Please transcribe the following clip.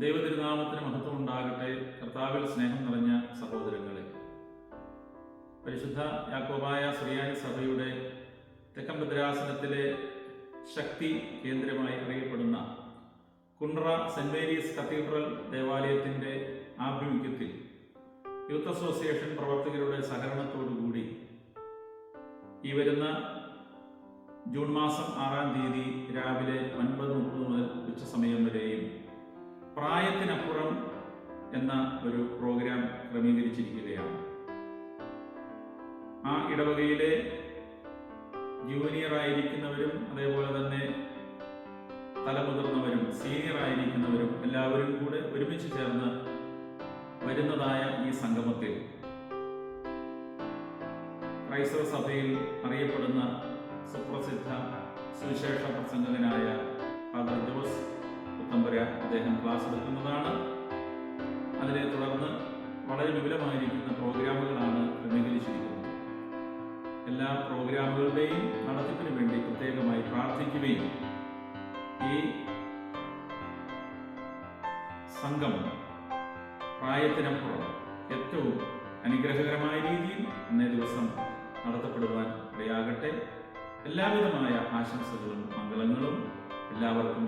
ദൈവതിരുനാമത്തിന് മഹത്വം ഉണ്ടാകട്ടെ കർത്താവിൽ സ്നേഹം നിറഞ്ഞ സഹോദരങ്ങളെ. പരിശുദ്ധ യാക്കോബായ ശ്രീയാനി സഭയുടെ തെക്കൻ ഭദ്രാസനത്തിലെ ശക്തി കേന്ദ്രമായി അറിയപ്പെടുന്ന കുണ്ട്ര സെന്റ് മേരീസ് കത്തീഡ്രൽ ദേവാലയത്തിന്റെ ആഭിമുഖ്യത്തിൽ യൂത്ത് അസോസിയേഷൻ പ്രവർത്തകരുടെ സഹകരണത്തോടുകൂടി ഈ വരുന്ന ജൂൺ മാസം ആറാം തീയതി രാവിലെ പ്രായത്തിനപ്പുറം എന്ന ഒരു പ്രോഗ്രാം ക്രമീകരിച്ചിരിക്കുകയാണ്. ആ ഇടവകയിലെ ജൂനിയർ ആയിരിക്കുന്നവരും അതേപോലെ തന്നെ തലമുതിർന്നവരും സീനിയർ ആയിരിക്കുന്നവരും എല്ലാവരും കൂടെ ഒരുമിച്ച് ചേർന്ന് വരുന്നതായ ഈ സംഗമത്തിൽ ക്രൈസ്തവ സഭയിൽ അറിയപ്പെടുന്ന സുപ്രസിദ്ധ സുവിശേഷ പ്രസംഗകനായ പുത്തമ്പുര അദ്ദേഹം ക്ലാസ് എടുക്കുന്നതാണ്. അതിനെ തുടർന്ന് വളരെ വിപുലമായിരിക്കുന്ന പ്രോഗ്രാമുകളാണ് ക്രമീകരിച്ചിരിക്കുന്നത്. എല്ലാ പ്രോഗ്രാമുകളുടെയും നടത്തിപ്പിന് വേണ്ടി പ്രത്യേകമായി പ്രാർത്ഥിക്കുകയും ഈ സംഘം പ്രായത്തിനപ്പുറം ഏറ്റവും അനുഗ്രഹകരമായ രീതിയിൽ അന്നേ ദിവസം നടത്തപ്പെടുവാൻ ഇടയാകട്ടെ. എല്ലാവിധമായ ആശംസകളും മംഗളങ്ങളും എല്ലാവർക്കും